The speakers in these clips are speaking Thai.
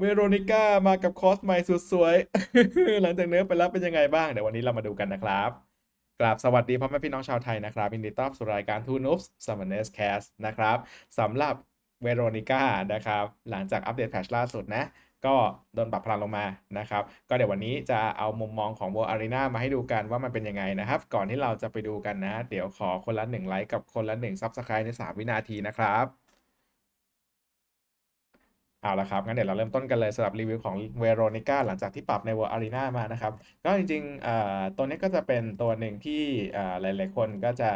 เวโรนิก้ามากับคอสใหม่สุดสวย หลังจากเนื้อไปแล้วเป็นยังไงบ้าง เดี๋ยววันนี้เรามาดูกันนะครับกราบสวัสดีพ่อแม่พี่น้องชาวไทยนะครับยินดีต้อนรับสู่รายการทูนูฟซัมเมอร์เนสแคสนะครับสำหรับเวโรนิก้านะครับ หลังจากอัปเดตแพทชล่าสุดนะ ก็โดนปรับพลังลงมานะครับ ก็เดี๋ยววันนี้จะเอามุมมองของ World Arena มาให้ดูกันว่ามันเป็นยังไงนะครับ ก่อนที่เราจะไปดูกันนะ เดี๋ยวขอคนละ1ไลค์กับคนละ1 Subscribe ใน 3 วินาทีนะครับ เอาละครับงั้นเดี๋ยวเราเริ่มต้นกันเลยสำหรับรีวิวของเวโรนิก้าหลังจากที่ปรับใน World Arena มานะครับ ก็จริงๆตัวนี้ก็จะเป็นตัวหนึ่งที่หลายๆคนก็จะ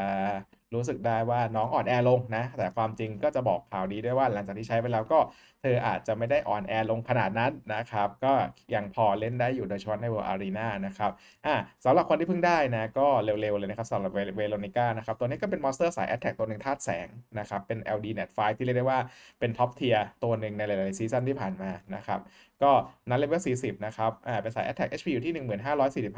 รู้สึกได้ว่าน้องอ่อนแอลงนะ แต่ความจริงก็จะบอกข่าวดีด้วยว่าหลังจากที่ใช้ไปแล้วก็เธออาจจะไม่ได้อ่อนแอลงขนาดนั้นนะครับ ก็ยังพอเล่นได้อยู่โดยเฉพาะใน World Arena นะครับอะสำหรับคนที่เพิ่งได้นะ ก็เร็วๆเลยนะครับสำหรับ Veronica นะครับ ตัวนี้ก็เป็นมอนสเตอร์สาย Attack ตัวหนึ่งธาตุแสงนะครับ เป็น LD Net 5ที่เรียกได้ว่าเป็นท็อปเทียร์ตัวหนึ่งในหลายๆซีซั่นที่ผ่านมานะครับ ก็นั้นเลเวล40 นะครับอ่าเป็นสาย Attack HP อยู่ที่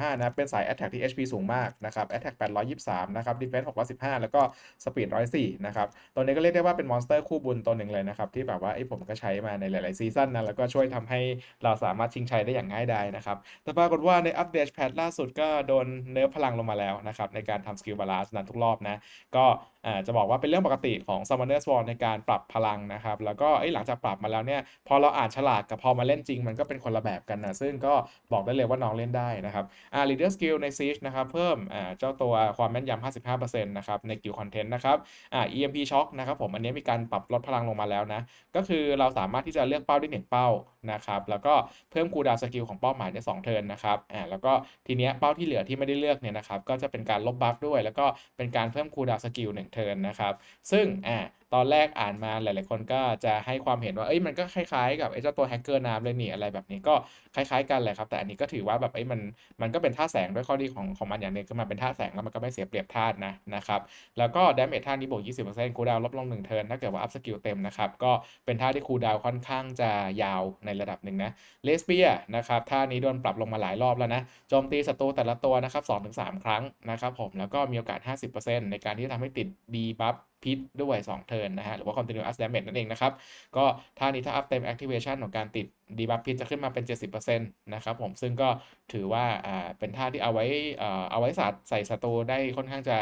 1545 นะเป็นสาย Attack ที่ HP สูงมากนะครับ Attack 823 นะครับ Defense 615 แล้วก็ Speed 104 นะครับ ตัวนี้ก็เรียกได้ว่าเป็นมอนสเตอร์คู่บุญตัวหนึ่งเลยนะครับ ที่แบบว่าไอ้ผมก็ใช้มาในหลาย ๆ ซีซั่นนะ แล้วก็ช่วยทำให้เราสามารถชิงชัยได้อย่างง่ายดายนะครับ แต่ปรากฏว่าในอัปเดตแพทล่าสุดก็โดนเนิร์ฟพลังลงมาแล้วนะครับในการทำสกิลบาลานซ์นั้นทุกรอบนะ ก็อ่าจะบอกว่าเป็นเรื่องปกติของ Summoner Sworn ในการปรับพลังนะครับ แล้วก็ไอหลังจากปรับมาแล้วเนี่ยพอเราอ่านฉลากกับพอมาเล่นจริงริงมันก็เป็นคนละแบบกันนะซึ่งก็บอกได้เลยว่าน้องเล่นได้นะครับอ่า Leader Skill ใน Siege นะครับเพิ่มอ่าเจ้าตัวความแม่นยำ55%นะครับใน Guild Content นะครับอ่า EMP Shock นะครับผมอันนี้มีการปรับลดพลังลงมาแล้วนะก็คือเราสามารถที่จะเลือกเป้าได้หนึ่งเป้านะครับแล้วก็เพิ่มคูดาวสกิลของเป้าหมายใน2เทิร์นนะครับอ่าแล้วก็ทีเนี้ยเป้าที่เหลือที่ไม่ได้เลือกเนี่ยนะครับก็จะเป็นการลบบัฟด้วย แล้วก็เป็นการเพิ่มคูดาวสกิล1เทิร์นนะครับซึ่งอ่า ตอนแรกอ่านมาหลาย ๆ คนก็จะให้ความเห็นว่าเอ้ยมันก็คล้าย ๆ กับไอ้เจ้าตัวแฮกเกอร์น้ำเลยนี่อะไรแบบนี้ก็คล้าย ๆ กันแหละครับ แต่อันนี้ก็ถือว่าแบบไอ้มันมันก็เป็นท่าแสงด้วยข้อดีของของมันอย่างหนึงคือมันเป็นท่าแสงแล้วมันก็ไม่เสียเปรียบท่านะนะครับแล้วก็ดาเมจท่านี้บวก 20%คูดาวลดลง1เทิร์นถ้าเกิดว่าอัพสกิลเต็มนะครับก็เป็นท่าที่คูดาวค่อนข้างจะยาวในระดับหนึ่งนะเลสเปียนะครับท่านี้โดนปรับลงมาหลายรอบแล้วนะโจมตีศัตรูแต่ละตัวนะครับ2-3 ครั้งนะครับผมแล้วก็มีโอกาส 50%ในการที่จะทำให้ติดดีบัฟ พิษด้วย2เทิร์นนะฮะหรือว่า continuous damage นั่นเองนะครับ ก็ท่านี้ถ้าอัพเต็ม activation ของการติดดีบัฟพิษจะขึ้นมาเป็น 70%นะครับผมซึ่งก็ถือว่าอ่าเป็นท่าที่เอาไว้เอ่อเอาไว้สัตว์ใส่ศัตรูได้ค่อนข้างจะ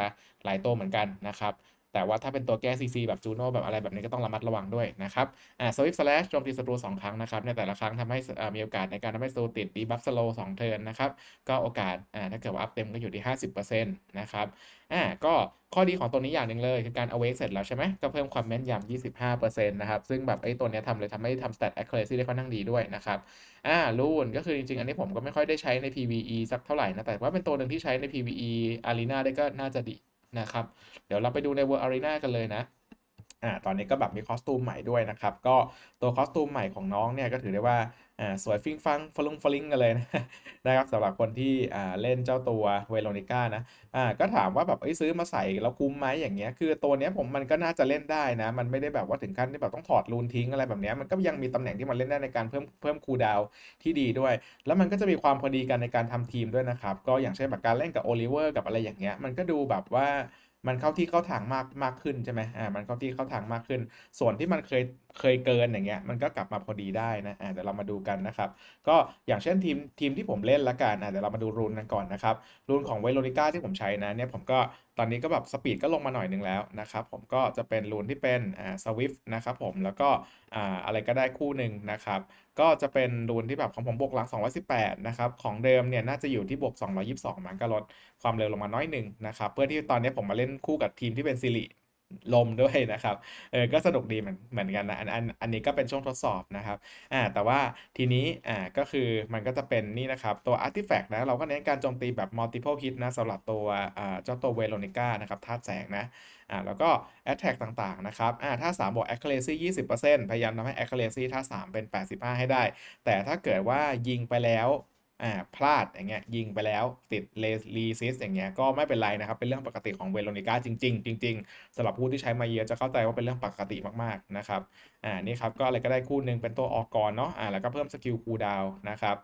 หลายตัวเหมือนกันนะครับ แต่ว่าถ้าเป็นตัวแก้ CC แบบจูโน่แบบอะไรแบบนี้ก็ต้องระมัดระวังด้วยนะครับอ่า Swift Slash โจมตีศัตรู 2 ครั้งนะครับในแต่ละครั้งทำให้อ่ามีโอกาสในการทำให้ศัตรูติด debuff slow 2เทิร์นนะครับ ก็โอกาสอ่าถ้าเกิดว่าอัพเต็มก็อยู่ที่ 50%นะครับอ่าก็ข้อดีของตัวนี้อย่างหนึ่งเลยคือการ awake เสร็จแล้วใช่ไหมก็เพิ่มความแม่นยำ 25%นะครับ ซึ่งแบบไอ้ตัวเนี้ยทำเลยทำให้ทำ stat accuracy ได้ค่อนข้างดีด้วยนะครับ อ่ารูนก็คือจริงๆ อันนี้ผมก็ไม่ค่อยได้ใช้ใน PVE สักเท่าไหร่นะ แต่ว่าเป็นตัวหนึ่งที่ใช้ใน PVE Arena ได้ก็น่าจะดี นะครับ เดี๋ยวเราไปดูใน World Arena กันเลยนะ อ่าตอนนี้ก็แบบมีคอสตูมใหม่ด้วยนะครับ ก็ตัวคอสตูมใหม่ของน้องเนี่ยก็ถือได้ว่าอ่าสวยฟิงฟังฟลุงฟลิงกันเลยนะนะครับสำหรับคนที่อ่าเล่นเจ้าตัวเวโรนิก้านะอ่าก็ถามว่าแบบเอ้ยซื้อมาใส่แล้วคุ้มไหมอย่างเงี้ยคือตัวเนี้ยผมมันก็น่าจะเล่นได้นะ มันไม่ได้แบบว่าถึงขั้นที่แบบต้องถอดรูนทิ้งอะไรแบบเนี้ยมันก็ยังมีตำแหน่งที่มันเล่นได้ในการเพิ่มเพิ่มคูดาวที่ดีด้วย แล้วมันก็จะมีความพอดีกันในการทำทีมด้วยนะครับก็อย่างเช่นแบบการเล่นกับโอลิเวอร์กับอะไรอย่างเงี้ยมันก็ดูแบบว่า มันเข้าที่เข้าทางมากมากขึ้นใช่ไหมอ่ามันเข้าที่เข้าทางมากขึ้น ส่วนที่มันเคยเคยเกินอย่างเงี้ยมันก็กลับมาพอดีได้นะอ่าเดี๋ยวเรามาดูกันนะครับ ก็อย่างเช่นทีมทีมที่ผมเล่นละกันอะเดี๋ยวเรามาดูรูนกันก่อนนะครับ รูนของเวโรนิก้าที่ผมใช้นะเนี่ยผมก็ตอนนี้ก็แบบสปีดก็ลงมาหน่อยนึงแล้วนะครับผมก็จะเป็นรูนที่เป็นอ่าสวิฟนะครับผมแล้วก็อ่าอะไรก็ได้คู่หนึ่งนะครับ ก็จะเป็นรูนที่แบบของผมบวกหลัง 218 นะครับ ของเดิมเนี่ยน่าจะอยู่ที่บวก 222 มันก็ลดความเร็วลงมาน้อยหนึ่งนะครับเพื่อที่ตอนนี้ผมมาเล่นคู่กับทีมที่เป็นซิริ ลมด้วยนะครับ เออ ก็สนุกดีเหมือนเหมือนกันนะ อันอันอันนี้ก็เป็นช่วงทดสอบนะครับ อ่า แต่ว่าทีนี้ อ่า ก็คือมันก็จะเป็นนี่นะครับ ตัว Artifact นะ เราก็เน้นการโจมตีแบบ multiple hit นะสำหรับตัว อ่า เจ้าตัวเวโรนิก้านะครับธาตุแสงนะ อ่า แล้วก็ attack ต่างๆ นะครับ อ่า ถ้า 3 บวก accuracy 20%พยายามทำให้ accuracy ถ้า 3 เป็น 85 ให้ได้ แต่ถ้าเกิดว่ายิงไปแล้ว อ่าพลาดอย่างเงี้ยยิงไปแล้วติด resist อย่างเงี้ยก็ไม่เป็นไรนะครับ เป็นเรื่องปกติของเวโรนิก้าจริง ๆ จริง ๆสำหรับผู้ที่ใช้มาเยอะจะเข้าใจว่าเป็นเรื่องปกติมากๆนะครับอ่านี่ครับก็อะไรก็ได้คู่หนึ่งเป็นตัวออกก่อนเนาะอ่าแล้วก็เพิ่มสกิลคูดาวนะครับ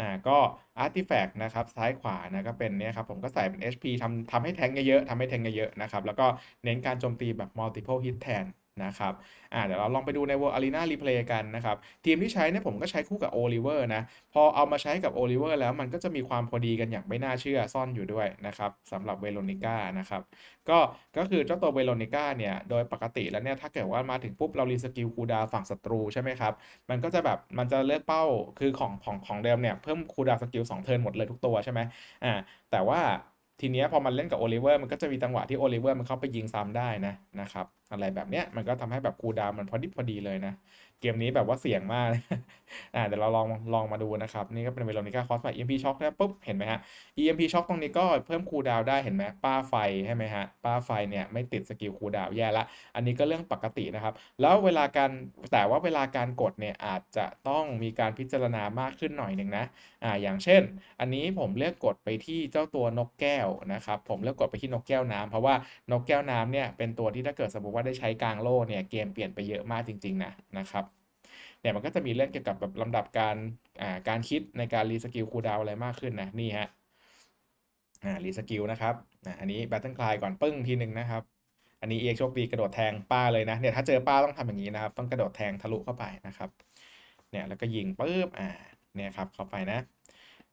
อ่าก็ artifact นะครับซ้ายขวานะก็เป็นเนี่ยครับผมก็ใส่เป็น HP ทำทำให้แทงเยอะๆทำให้แทงเยอะๆนะครับแล้วก็เน้นการโจมตีแบบ multiple hit แทน นะครับอ่าเดี๋ยวเราลองไปดูใน World Arena Replay กันนะครับ ทีมที่ใช้เนี่ยผมก็ใช้คู่กับ Oliver นะ พอเอามาใช้กับ Oliver แล้วมันก็จะมีความพอดีกันอย่างไม่น่าเชื่อซ่อนอยู่ด้วยนะครับสำหรับเวโรนิก้านะครับ ก็ก็คือเจ้าตัวเวโรนิก้าเนี่ย โดยปกติแล้วเนี่ยถ้าเกิดว่ามาถึงปุ๊บเรารีสกิลคูดาฝั่งศัตรูใช่ไหมครับ มันก็จะแบบมันจะเลือกเป้าคือของของของเดิมเนี่ยเพิ่มคูดาสกิล2เทิร์นหมดเลยทุกตัวใช่ไหมอ่าแต่ว่าทีเนี้ยพอมันเล่นกับโอลิเวอร์มันก็จะมีจังหวะที่โอลิเวอร์มันเข้าไปยิงซ้ำได้นะนะครับ อะไรแบบเนี้ยมันก็ทำให้แบบคูดาวมันพอดิบพอดีเลยนะ เกมนี้แบบว่าเสี่ยงมากอ่าเดี๋ยวเราลองลองมาดูนะครับ นี่ก็เป็นเวโรนิก้าคอสไฟ EMP ช็อคนะปุ๊บเห็นไหมฮะ EMP ช็อคตรงนี้ก็เพิ่มคูดาวได้เห็นไหมป้าไฟใช่ไหมฮะป้าไฟเนี่ยไม่ติดสกิลคูดาวแย่ละ อันนี้ก็เรื่องปกตินะครับ แล้วเวลาการแต่ว่าเวลาการกดเนี่ยอาจจะต้องมีการพิจารณามากขึ้นหน่อยหนึ่งนะอ่าอย่างเช่น อันนี้ผมเลือกกดไปที่เจ้าตัวนกแก้วนะครับผมเลือกกดไปที่นกแก้วน้ำเพราะว่านกแก้วน้ำเนี่ยเป็นตัวที่ถ้าเกิดสมมติว่าได้ใช้กลางโล่เนี่ยเกมเปลี่ยนไปเยอะมากจริง ๆ นะนะครับเนี่ยมันก็จะมีเรื่องเกี่ยวกับแบบลำดับการอ่าการคิดในการรีสกิลคูลดาวอะไรมากขึ้นนะนี่ฮะอ่ารีสกิลนะครับอ่าอันนี้แบตเทิลคลายก่อนปึ้งทีหนึ่งนะครับ อันนี้เอกโชคดีกระโดดแทงป้าเลยนะเนี่ยถ้าเจอป้าต้องทำอย่างนี้นะครับ ต้องกระโดดแทงทะลุเข้าไปนะครับเนี่ยแล้วก็ยิงปุ๊บอ่าเนี่ยครับเข้าไปนะ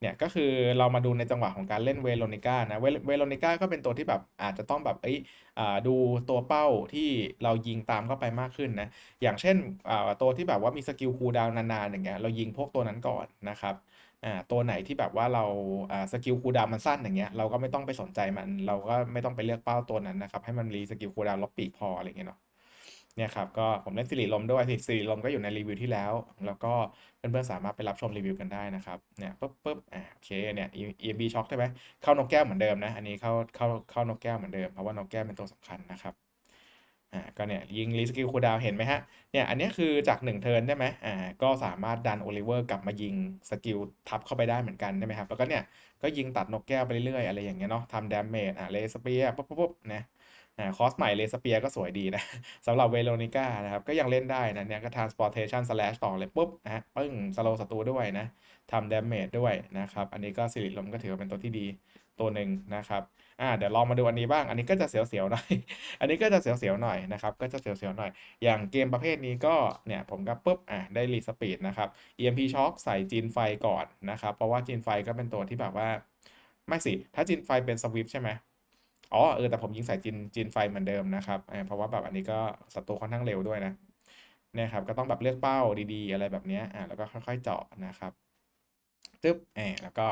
เนี่ยก็คือเรามาดูในจังหวะของการเล่นเวโรนิก้านะเวเวโรนิก้าก็เป็นตัวที่แบบอาจจะต้องแบบเอ้ยอ่าดูตัวเป้าที่เรายิงตามเข้าไปมากขึ้นนะอย่างเช่นตัวที่แบบว่ามีสกิลคูลดาวนานๆอย่างเงี้ยเรายิงพวกตัวนั้นก่อนนะครับตัวไหนที่แบบว่าเราสกิลคูลดาวมันสั้นอย่างเงี้ยเราก็ไม่ต้องไปสนใจมัน เราก็ไม่ต้องไปเลือกเป้าตัวนั้นนะครับให้มันรีสกิลคูลดาวลบปีกพออะไรเงี้ยเนาะ เนี่ยครับก็ผมเล่นสิริลมด้วยสิริลมก็อยู่ในรีวิวที่แล้ว แล้วก็เพื่อนๆสามารถไปรับชมรีวิวกันได้นะครับเนี่ยปุ๊บปุ๊บอ่าโอเคเนี่ย EMB ช็อคใช่ไหมเข้านกแก้วเหมือนเดิมนะ อันนี้เข้าเข้าเข้านกแก้วเหมือนเดิมเพราะว่านกแก้วเป็นตัวสำคัญนะครับอ่าก็เนี่ยยิงรีสกิลคูดาวเห็นไหมฮะเนี่ยอันนี้คือจาก1เทิร์นใช่ไหมอ่าก็สามารถดันโอลิเวอร์กลับมายิงสกิลทับเข้าไปได้เหมือนกันใช่ไหมครับแล้วก็เนี่ยก็ยิงตัดนกแก้วไปเรื่อยๆอะไรอย่างเงี้ยเนาะทำดาเมจอ่าเลสเปียปุ๊บปุ๊บปุ๊บนะ คอสใหม่เลสเปียก็สวยดีนะสำหรับเวโรนิก้านะครับ ก็ยังเล่นได้นะเนี่ยก็ transportation slash ต่อเลยปุ๊บนะฮะปึ้งสโลศัตรูด้วยนะทำ damage ด้วยนะครับ อันนี้ก็สิริลมก็ถือว่าเป็นตัวที่ดีตัวหนึ่งนะครับอ่าเดี๋ยวลองมาดูอันนี้บ้าง อันนี้ก็จะเสียวๆหน่อย อันนี้ก็จะเสียวๆหน่อยนะครับ ก็จะเสียวๆหน่อย อย่างเกมประเภทนี้ก็เนี่ยผมก็ปุ๊บอ่าได้รีสปีดนะครับ EMP shock ใส่จีนไฟก่อนนะครับ เพราะว่าจีนไฟก็เป็นตัวที่แบบว่า ไม่สิ ถ้าจีนไฟเป็นสวิฟใช่ไหม อ๋อเออแต่ผมยิงใส่จีนจีนไฟเหมือนเดิมนะครับเพราะว่าแบบอันนี้ก็ศัตรูค่อนข้างเร็วด้วยนะเนี่ยครับก็ต้องแบบเลือกเป้าดีๆ อะไรแบบนี้อ่าแล้วก็ค่อย ๆ เจาะนะครับตึ๊บแอบแล้วก็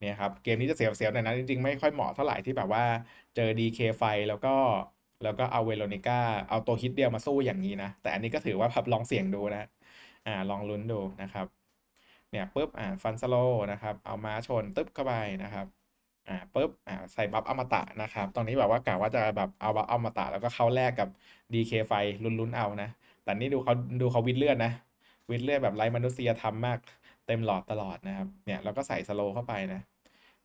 เนี่ยครับเกมนี้จะเสียวๆหน่อยนะจริงๆ ไม่ค่อยเหมาะเท่าไหร่ที่แบบว่าเจอ DK ไฟแล้วก็แล้วก็เอาเวโรนิก้าเอาตัวฮิตเดียวมาสู้อย่างนี้นะ แต่อันนี้ก็ถือว่าแบบลองเสี่ยงดูนะอ่าลองลุ้นดูนะครับเนี่ยปุ๊บอ่าฟันสโลนะครับ เอามาชนตึ๊บเข้าไปนะครับ อ่าปุ๊บอ่าใส่บัฟอมตะนะครับตรงนี้แบบว่ากะว่าจะแบบเอาบัฟอมตะแล้วก็เข้าแลกกับ DK ไฟลุ้นๆเอานะ แต่นี่ดูเขาดูเขาวิดเลือดนะ วิดเลือดแบบไร้มนุษยธรรมมาก เต็มหลอดตลอดนะครับ เนี่ยแล้วก็ใส่สโลเข้าไปนะ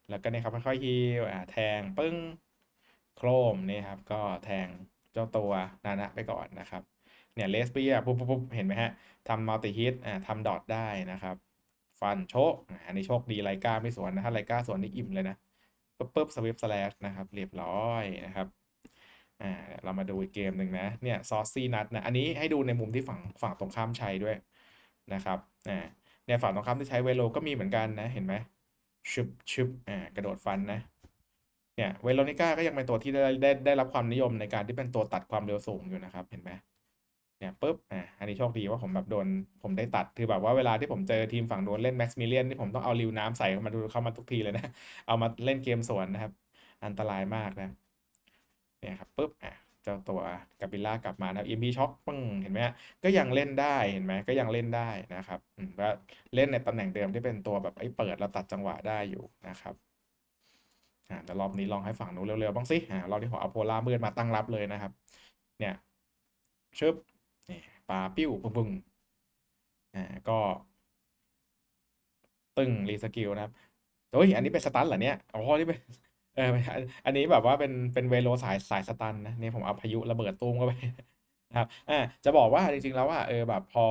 แล้วก็เนี่ยครับค่อยๆฮิวอ่าแทงปึ้งโครมนี่ครับ ก็แทงเจ้าตัวนานะไปก่อนนะครับ เนี่ยเลสเปียปุ๊บปุ๊บเห็นไหมฮะทำมัลติฮิตอ่าทำดอทได้นะครับ ฟันโชคอันนี้โชคดีไลกาไม่สวนนะถ้าไลกาสวนนี่อิ่มเลยนะ ปุ๊บปุ๊บสวิฟสแลชนะครับเรียบร้อยนะครับอ่าเรามาดูอีกเกมหนึ่งนะเนี่ยซอสซี่นัทนะอันนี้ให้ดูในมุมที่ฝั่งฝั่งตรงข้ามใช้ด้วยนะครับอ่าเนี่ยฝั่งตรงข้ามที่ใช้เวโลก็มีเหมือนกันนะเห็นไหมชึบชึบอ่ากระโดดฟันนะเนี่ยเวโรนิก้าก็ยังเป็นตัวที่ได้ได้ได้รับความนิยมในการที่เป็นตัวตัดความเร็วสูงอยู่นะครับเห็นไหม เนี่ยปุ๊บอ่าอันนี้โชคดีว่าผมแบบโดนผมได้ตัดคือแบบว่าเวลาที่ผมเจอทีมฝั่งโดนเล่นแม็กซ์มิเลียนที่ผมต้องเอาริวน้ำใส่เข้ามาดูเข้ามาทุกทีเลยนะ เอามาเล่นเกมสวนนะครับ อันตรายมากนะเนี่ยครับปุ๊บอะเจ้าตัวกาบิล่ากลับมานะเอ็มบีช็อคปึ้งเห็นไหมก็ยังเล่นได้เห็นไหมก็ยังเล่นได้นะครับอืมก็เล่นในตำแหน่งเดิมที่เป็นตัวแบบไอ้เปิดแล้วตัดจังหวะได้อยู่นะครับอ่าแต่รอบนี้ลองให้ฝั่งนู้นเร็วๆบ้างสิอ่ารอบที่ผมเอาโพล่ามืดมาตั้งรับเลยนะครับ เนี่ยชึบ นี่ปลาปิ้วปึ้งปึ้งอ่าก็ ตึงรีสกิลนะครับเฮ้ยอันนี้เป็นสตันเหรอเนี่ยอ๋อนี่เป็นเอออันนี้แบบว่าเป็นเป็นเวโลสายสายสตันนะเนี่ยผมเอาพายุระเบิดตุ้มเข้าไปนะครับอ่าจะบอกว่าจริงๆแล้วว่าเออแบบพอ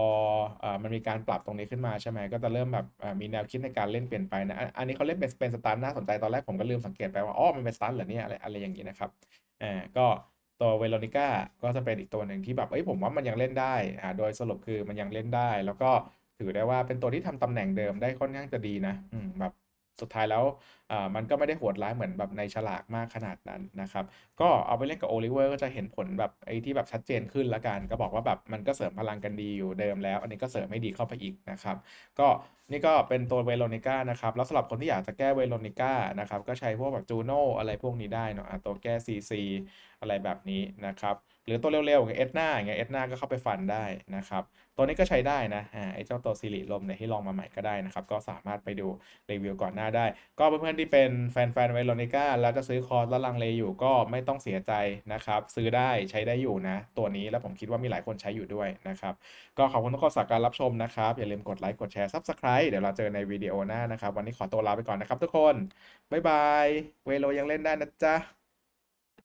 อ่ามันมีการปรับตรงนี้ขึ้นมาใช่ไหมก็จะเริ่มแบบมีแนวคิดในการเล่นเปลี่ยนไปนะอันอันนี้เขาเล่นเป็นเป็นสตันน่าสนใจตอนแรกผมก็ลืมสังเกตไปว่าอ๋อมันเป็นสตันเหรอเนี่ยอะไรอะไรอย่างนี้นะครับอ่าก็ ตัวเวโรนิก้าก็จะเป็นอีกตัวหนึ่งที่แบบเอ้ยผมว่ามันยังเล่นได้อ่าโดยสรุปคือมันยังเล่นได้ แล้วก็ถือได้ว่าเป็นตัวที่ทำตำแหน่งเดิมได้ค่อนข้างจะดีนะอืมแบบ สุดท้ายแล้วมันก็ไม่ได้โหดร้ายเหมือนแบบในฉลากมากขนาดนั้นนะครับ ก็เอาไปเล่นกับโอลิเวอร์ก็จะเห็นผลแบบไอ้ที่แบบชัดเจนขึ้นละกัน ก็บอกว่าแบบมันก็เสริมพลังกันดีอยู่เดิมแล้ว อันนี้ก็เสริมให้ดีเข้าไปอีกนะครับ ก็นี่ก็เป็นตัวเวโรนิก้านะครับ แล้วสำหรับคนที่อยากจะแก้เวโรนิก้านะครับก็ใช้พวกแบบจูโน่อะไรพวกนี้ได้เนาะอะตัวแก้ CC อะไรแบบนี้นะครับ หรือตัวเร็วๆอย่างเอสนาอย่างเงี้ยเอสนาก็เข้าไปฟันได้นะครับ ตัวนี้ก็ใช้ได้นะอ่าไอ้เจ้าตัวซิริลมเนี่ยที่ลองมาใหม่ก็ได้นะครับ ก็สามารถไปดูรีวิวก่อนหน้าได้ ก็เพื่อนๆที่เป็นแฟนๆเวโรนิก้าแล้วจะซื้อคอร์สแล้วลังเลอยู่ก็ไม่ต้องเสียใจนะครับ ซื้อได้ใช้ได้อยู่นะ ตัวนี้แล้วผมคิดว่ามีหลายคนใช้อยู่ด้วยนะครับ ก็ขอบคุณทุกคนสำหรับการรับชมนะครับ อย่าลืมกดไลค์กดแชร์ Subscribe เดี๋ยวเราเจอในวิดีโอหน้านะครับ วันนี้ขอตัวลาไปก่อนนะครับทุกคนบ๊ายบายเวโรยังเล่นได้นะจ๊ะ